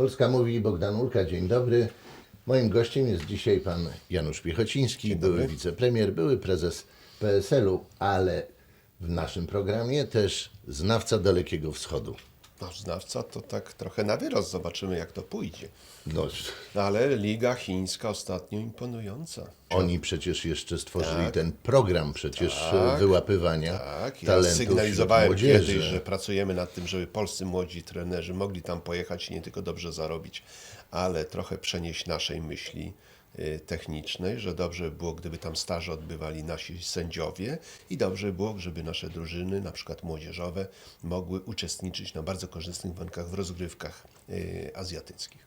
Polska mówi Bogdan Urka, dzień dobry. Moim gościem jest dzisiaj pan Janusz Piechociński, były wicepremier, były prezes PSL-u, ale w naszym programie też znawca Dalekiego Wschodu. Nasz znawca to tak trochę na wyrost, zobaczymy jak to pójdzie. No, No ale Liga Chińska ostatnio imponująca. oni przecież jeszcze stworzyli ten program przecież e, wyłapywania Tak, ja talentów sygnalizowałem młodzieży. kiedyś, że pracujemy nad tym, żeby polscy młodzi trenerzy mogli tam pojechać i nie tylko dobrze zarobić, ale trochę przenieść naszej myśli technicznej, że dobrze by było, gdyby tam staże odbywali nasi sędziowie i dobrze by było, żeby nasze drużyny, na przykład młodzieżowe, mogły uczestniczyć na bardzo korzystnych warunkach w rozgrywkach y, azjatyckich.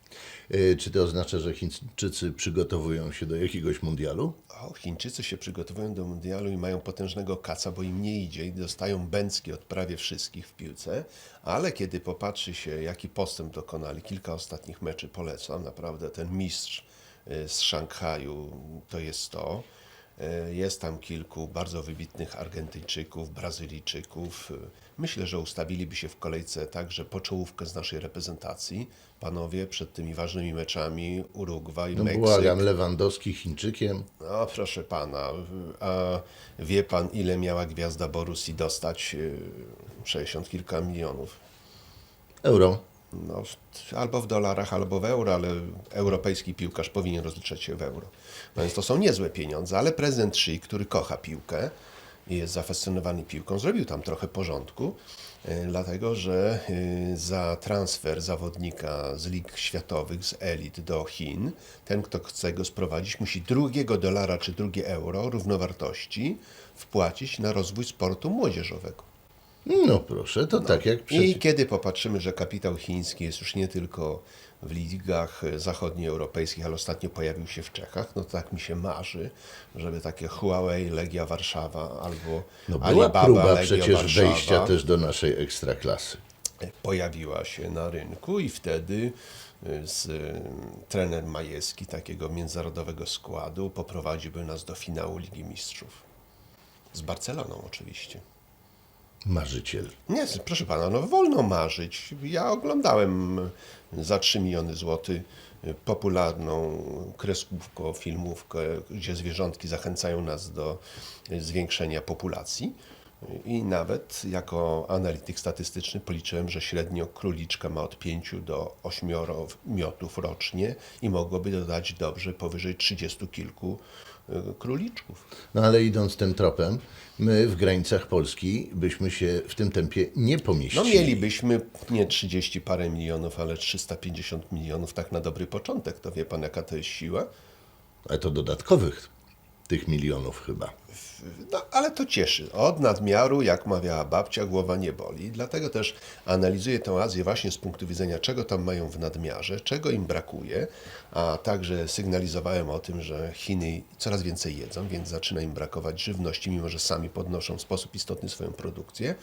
E, Czy to oznacza, że Chińczycy przygotowują się do jakiegoś mundialu? O, Chińczycy się przygotowują do mundialu i mają potężnego kaca, bo im nie idzie i dostają bęcki od prawie wszystkich w piłce, ale kiedy popatrzy się, jaki postęp dokonali, kilka ostatnich meczy polecam, naprawdę ten mistrz y, z Szanghaju to jest to. Y, Jest tam kilku bardzo wybitnych Argentyńczyków, Brazylijczyków. Y, Myślę, że ustawiliby się w kolejce także po czołówkę z naszej reprezentacji. Panowie przed tymi ważnymi meczami Urugwaj, No Meksyk. błagam, Lewandowski Chińczykiem. No proszę pana, a wie pan ile miała gwiazda Borusi dostać? Yy, 60 kilka milionów. Euro. No, albo w dolarach, albo w euro, ale europejski piłkarz powinien rozliczać się w euro. Więc to są niezłe pieniądze, ale prezydent Xi, który kocha piłkę i jest zafascynowany piłką, zrobił tam trochę porządku, yy, dlatego że yy, za transfer zawodnika z lig światowych, z elit do Chin, ten, kto chce go sprowadzić, musi drugiego dolara czy drugie euro równowartości wpłacić na rozwój sportu młodzieżowego. No proszę, to tak jak I przecież... kiedy popatrzymy, że kapitał chiński jest już nie tylko w ligach zachodnioeuropejskich, ale ostatnio pojawił się w Czechach, no to tak mi się marzy, żeby takie Huawei, Legia Warszawa albo No była Alibaba, próba Legia przecież Warszawa wejścia też do naszej ekstraklasy. pojawiła się na rynku i wtedy y, z, y, trener Majewski takiego międzynarodowego składu poprowadziłby nas do finału Ligi Mistrzów. Z Barceloną oczywiście. Marzyciel. Nie, proszę pana, no wolno marzyć. Ja oglądałem za 3 miliony złotych popularną kreskówkę, filmówkę, gdzie zwierzątki zachęcają nas do zwiększenia populacji. I nawet jako analityk statystyczny policzyłem, że średnio króliczka ma od 5 do 8 miotów rocznie i mogłoby dodać dobrze powyżej 30 kilku y, króliczków. No ale idąc tym tropem, my w granicach Polski byśmy się w tym tempie nie No pomieścili. mielibyśmy nie 30 parę milionów, ale 350 milionów, tak na dobry początek. To wie pan, jaka to jest siła? Ale to dodatkowych tych milionów chyba. No, ale to cieszy. Od nadmiaru, jak mawiała babcia, głowa nie boli. Dlatego też analizuję tę Azję właśnie z punktu widzenia, czego tam mają w nadmiarze, czego im brakuje, a także sygnalizowałem o tym, że Chiny coraz więcej jedzą, więc zaczyna im brakować żywności, mimo że sami podnoszą w sposób istotny swoją produkcję.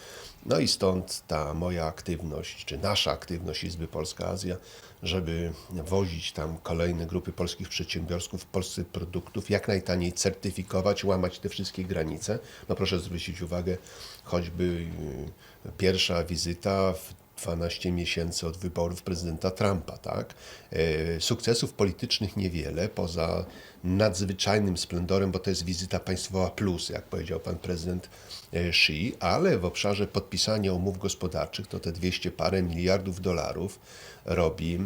No i stąd ta moja aktywność, czy nasza aktywność Izby Polska Azja, żeby wozić tam kolejne grupy polskich przedsiębiorców, polskich produktów, jak najtaniej certyfikować, łamać te wszystkie granice. No proszę zwrócić uwagę, choćby y, pierwsza wizyta w 12 miesięcy od wyborów prezydenta Trumpa, tak? E, Sukcesów politycznych niewiele, poza nadzwyczajnym splendorem, bo to jest wizyta państwowa plus, jak powiedział pan prezydent e, Xi, ale w obszarze podpisania umów gospodarczych to te 200 parę miliardów dolarów robi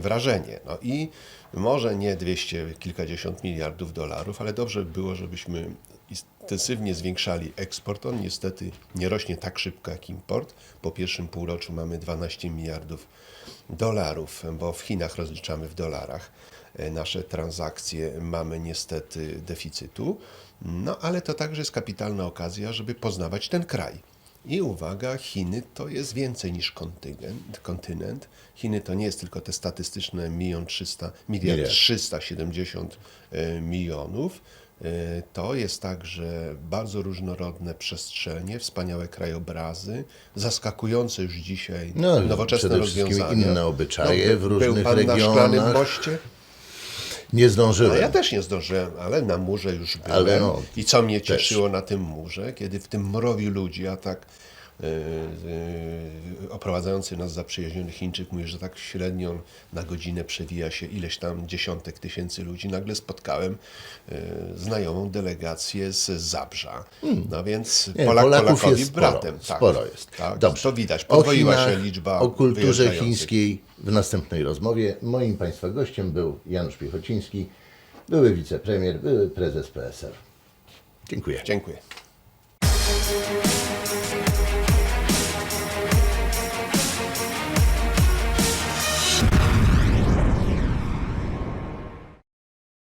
wrażenie. No i może nie 200 kilkadziesiąt miliardów dolarów, ale dobrze by było, żebyśmy intensywnie zwiększali eksport. On niestety nie rośnie tak szybko jak import. Po pierwszym półroczu mamy 12 miliardów dolarów, bo w Chinach rozliczamy w dolarach e, nasze transakcje, mamy niestety deficytu. No ale to także jest kapitalna okazja, żeby poznawać ten kraj. I uwaga, Chiny to jest więcej niż kontynent. kontynent. Chiny to nie jest tylko te statystyczne milion 300, miliard Miliard. 370 e, milionów. E, To jest także bardzo różnorodne przestrzenie, wspaniałe krajobrazy, zaskakujące już dzisiaj No, nowoczesne przede wszystkim rozwiązania. inne obyczaje by- w różnych Był pan na regionach. Szklanym Moście? Nie A zdążyłem. ja też nie zdążyłem, ale na murze już byłem. No, I co mnie cieszyło na tym murze, kiedy w tym mrowi ludzi, a tak oprowadzający nas zaprzyjaźniony Chińczyk mówi, że tak średnio na godzinę przewija się ileś tam dziesiątek tysięcy ludzi. Nagle spotkałem yy, znajomą delegację z Zabrza. No więc Hmm. Nie, Polak Polaków Polakowi jest sporo, bratem. Tak, sporo jest. Tak, Dobrze. To widać, podwoiła Chinach, się liczba O kulturze chińskiej w następnej rozmowie. Moim Państwa gościem był Janusz Piechociński, były wicepremier, były prezes PSL. Dziękuję. Dziękuję.